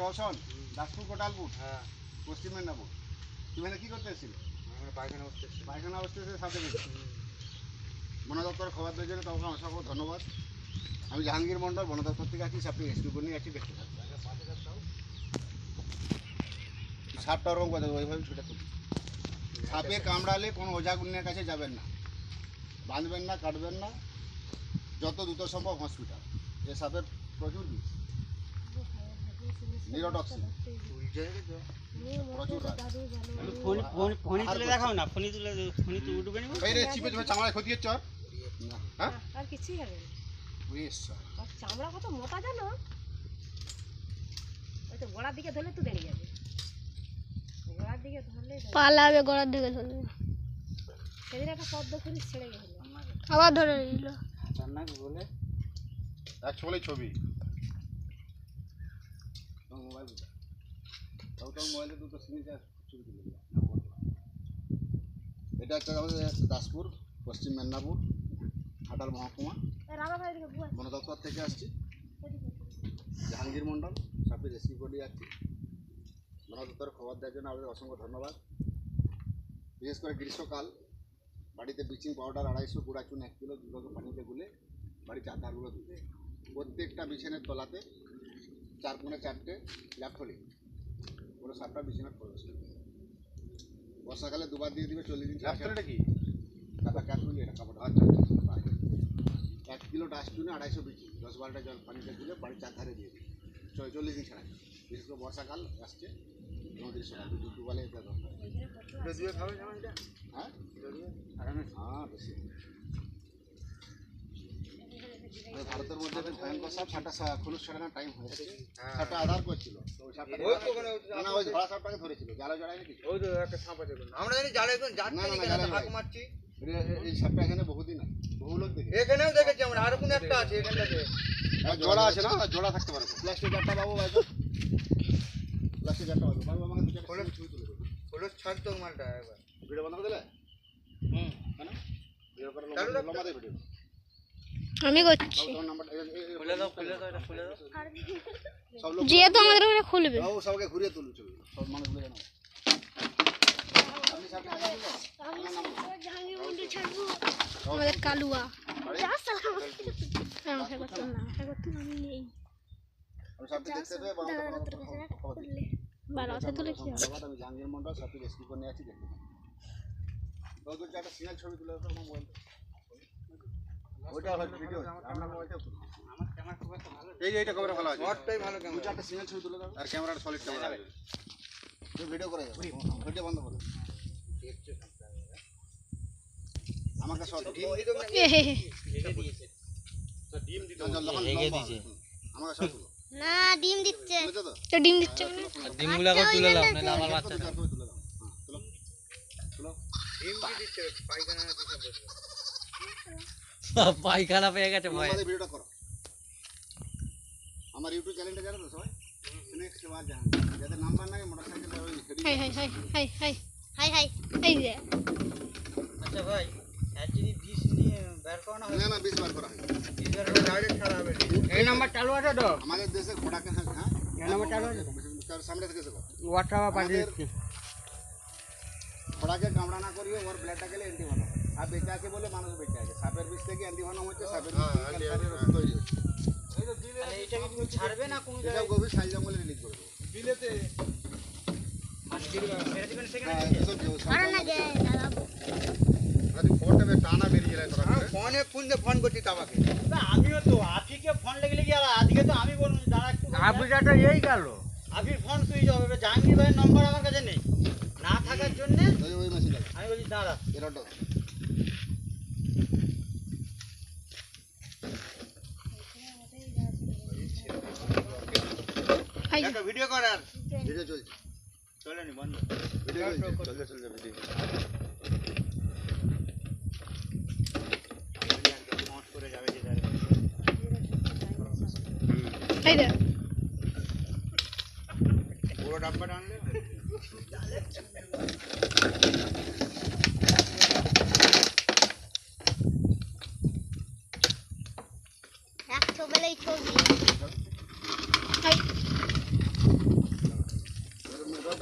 রওশন দাসপুর কোটালপুর হ্যাঁ। পশ্চিম মেদিনীপুর। তুমি এখানে কি করতে এসেছিলে? পায়খানা বসতে পায়খানা অবস্থা এসে সাথে বন দপ্তর খবর দেওয়ার জন্য তোমাকে অসংখ্য ধন্যবাদ। আমি জাহাঙ্গীর মন্ডল বন দপ্তর থেকে আছি আপনি রেস্কিউ করে নিয়ে আছি দেখতে থাকুন সাপটা ওরকম কথা ওইভাবে ছুটে তুলি সাপে কামড়ালে কোনো ওঝা গুন্নের কাছে যাবেন না। বাঁধবেন না কাটবেন না। যত দ্রুত সম্ভব হসপিটাল এ সাপের প্রচুর বিষ নিরোটক্সিন প্রচুর রাত। ফোন ফোন ফোনই তুলে দেখাও না ফোনই তুলে ফোনই তুলে উঠবে না এই রে চিপে চিপে চামড়ায় ক্ষতি হচ্ছে হ্যাঁ? আর কিছুই হবে না। ইস, চামড়া কত মোটা জানো? ওই তো গোড়ার দিকে ধরলে তো বেরিয়ে যাবে। গোড়ার দিকে ধরলে পালাবে গলার দিকে ধরে সেদিন একটা পদ্ম ফুল ছেড়ে গেল। আবার ধরে নিল। খতরনাক ছবি। তোমার মোবাইল দুটো সিগনেচার ছবি তুলে দিলাম। এটা হচ্ছে আমাদের দাসপুর পশ্চিম মেদিনীপুর ঘাটাল মহকুমা। বন দপ্তর থেকে আসছি। জাহাঙ্গীর মণ্ডল সাপে রেস্কিউ করে যাচ্ছি। বন দপ্তরের খবর দেওয়ার জন্য আমাদের অসংখ্য ধন্যবাদ। বিশেষ করে গ্রীষ্মকাল বাড়িতে ব্লিচিং পাউডার আড়াইশো গুঁড়া চুন এক কিলো দুটোকে পানিতে গুলে বাড়ির চারধারগুলো ধুতে প্রত্যেকটা বিছানের তলাতে চার কোণে চারটে ল্যাপথলি পুরো সাপটা বিছানা করবে। বর্ষাকালে দুবার দিয়ে দিবে চল্লিশ দিন ল্যাপথলিটা কি? কাটা ক্যাপসুলি এটা কাপড় আচ্ছা এক কিলো ডাস্টবিনে আড়াইশো বিচি দশ বারোটা জল পানিতে গুলে বাড়ির চারধারে দিয়ে দিই চল্লিশ দিন ছাড়া বিশেষ করে বর্ষাকাল আসছে নদীর সময় দুধ ডুবালে এটা দরকার। হ্যাঁ? হ্যাঁ বেশি ওই সাপ সাপটা সা- খোলস ছাড়ানোর টাইম হয়েছে হ্যাঁ। সাপটা আধার করছিল। না, না ওই ধরা সাপটাকে ধরেছিল জালে জড়ায়নি কিছু। ওই তো একটা সাপ আছে আমরা জানি জালে এখন হাঁক মারছি? এই সাপটা বহুদিন আছে বহু লোক দেখে এখানেও দেখেছি আমরা আর কোন একটা আছে এখানটাতে। জোড়া আছে না? জোড়া থাকতে পারে। প্লাস্টিক একটা বাবু প্লাস্টিক একটা বাবু বাবু আমাকে দু চারটা খোলস- ছবি তুলে দেবে। হলো ছাড় তো মালটা একবার। ভিডিও বন্ধ করে দিলে? হুম। কেন? ভিডিও করে লম্বা ভিডিও। আমি করছি। বাবু তোমার নাম্বার খুলে দাও খুলে দাও এটা খুলে দাও। সব লোক যেহেতু আমাদের ওখানে খুলবে। বাবু সবাইকে ঘুরিয়ে তুলু ছবি সব মানুষগুলো জানো। আমাদের কালুয়া। জাহাঙ্গীর মন্ডল সাপটি রেস্কিউ করে নিয়ে আছি দেখতে তো দু চারটা সিঙ্গেল ছবি তুলে মোবাইল ওইটা হয় ভিডিও আপনার মোবাইলটা আমার ক্যামেরা খুব একটা ভালো এই যে এইটা ক্যামেরা ভালো আছে। শর্টটাই ভালো ক্যামেরা চারটা সিঙ্গেল ছবি তুলে দাও। আর ক্যামেরাটা সলিড ক্যামেরা তুই ভিডিও করে যাও ভিডিও বন্ধ করো আমাকে শর্ট এ হে হে। রেখে দিয়েছে। রেখে দিয়েছে। আমাকে শর্ট না ডিম দিচ্ছে। তো? তো ডিম দিচ্ছে মানে? ডিমগুলো এখন তুলে দাও নাহলে আমার বাচ্চা তুলে দাও। হ্যাঁ তুলো। তুলো। ডিম দিচ্ছে? পায়খানা দিচ্ছে বসে পায়খানা পেয়ে গেছে ভয়। আমাদের ভিডিওটা করো। আমার ইউটিউব চ্যানেলটা জানো তো সবাই? নেক্সট বার জাহান যাদের নাম্বার নাই মোটরসাইকেল ওই hi hi hi hi hi hi hi যে আচ্ছা ভাই যদি বিষ নিয়ে বের না না বিশ বার করা হয়। ডাইরেক্ট ছাড়া হবে। এই নাম্বার চালু আছে তো? আমাদের দেশে ঘোড়াকে হ্যাঁ হ্যাঁ? এই নাম্বার চালু আছে? তার সামনে থেকে পাঠিয়ে আমাদের ঘোড়াকে কামড়া না করিয়ে ওর ব্লাডটা গেলে অ্যান্টি ভনম আর বেঁচে আছে বলে মানুষ বেঁচে আছে সাপের বিষ থেকে অ্যান্টি ভনম হচ্ছে সাপের বিষ থেকে ক্যান্সারের রোগ তৈরি হচ্ছে এটা কি ছাড়বে না কোনো এসব গভীর সাইজ জঙ্গলে রিলিজ করে দেবো। বিলেতে। ছেড়ে দিবেন সেখানে? হ্যাঁ, হ্যাঁ আমিও তো আফিকে ফোন লেগে আর আজকে তো আমি বলব দাঁড়া একটু আবুজাটা এই গেল। আফির ফোন সুইচ হবে জাহাঙ্গীর ভাইয়ের নম্বর আমার কাছে নেই। না থাকার জন্য আমি বলছি দাঁড়া। একটা ভিডিও করার। ভিডিও চলছে। চলেনি বন্ধ। ভিডিও চলছে চলছে চলছে ভিডিও করে যাবে যে। যাবে হাই দে পুরো ডাব্বাটা আনলে একশো বেলাই ছবি হাই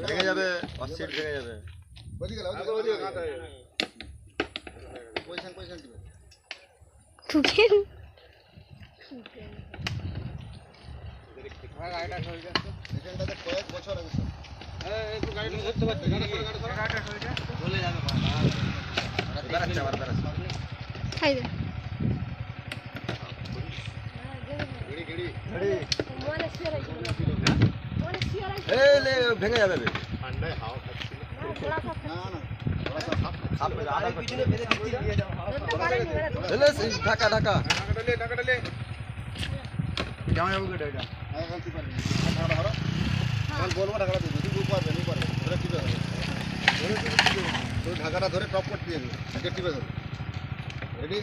ভেঙে যাবে অস্থির ভেঙে লাও। পজিশন পজিশন টিপো ঠুকে এখানটাতে কয়েক বছর আগে স্যার বেড়াচ্ছে আবার বেড়াচ্ছে খাই দে গিড়ি গিড়ি মনে শুয়ে রয়েছে মনে শুয়ে রয়েছে এই লে, ভেঙে যাবে বে। ঘোড়া সব না না ওরা সব সাপ সাপ মেরে আঘাত করছে। ধরতে পারেনি ওরা তো। এলে, এই ঢাকা ঢাকা। ধরো। তখন বলব ঢাকাটা দিবি। তুই পারবে নি পারবে ধরে টিপে ধরো। তুই ঢাকাটা ধরে টপ করতে যাবি আগে টিপে ধরো। রেডি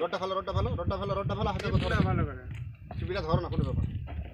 রডটা ফেলো রডটা ফেলো রডটা ফেলো রডটা ফেলো। হাতে ধরো। টিপিটা ধরো না কোনো ব্যাপার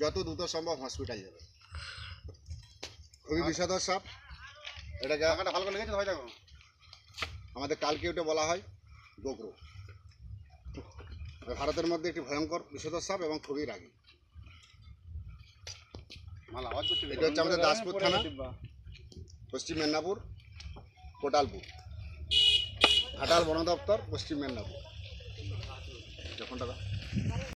যত দ্রুত সম্ভব হসপিটাল যাবে। খুবই বিষধর সাপ। এটাকে ভালো করে লেগেছে দেখো। আমাদের কালকে ওটা বলা হয় গোগ্রো। ভারতের মধ্যে একটি ভয়ঙ্কর বিষধর সাপ এবং খুবই রাগী। এটা হচ্ছে আমাদের দাসপুর থানা পশ্চিম মেদিনীপুর কোটালপুর। ঘাটাল বন দপ্তর পশ্চিম মেদিনীপুর। যখন টাকা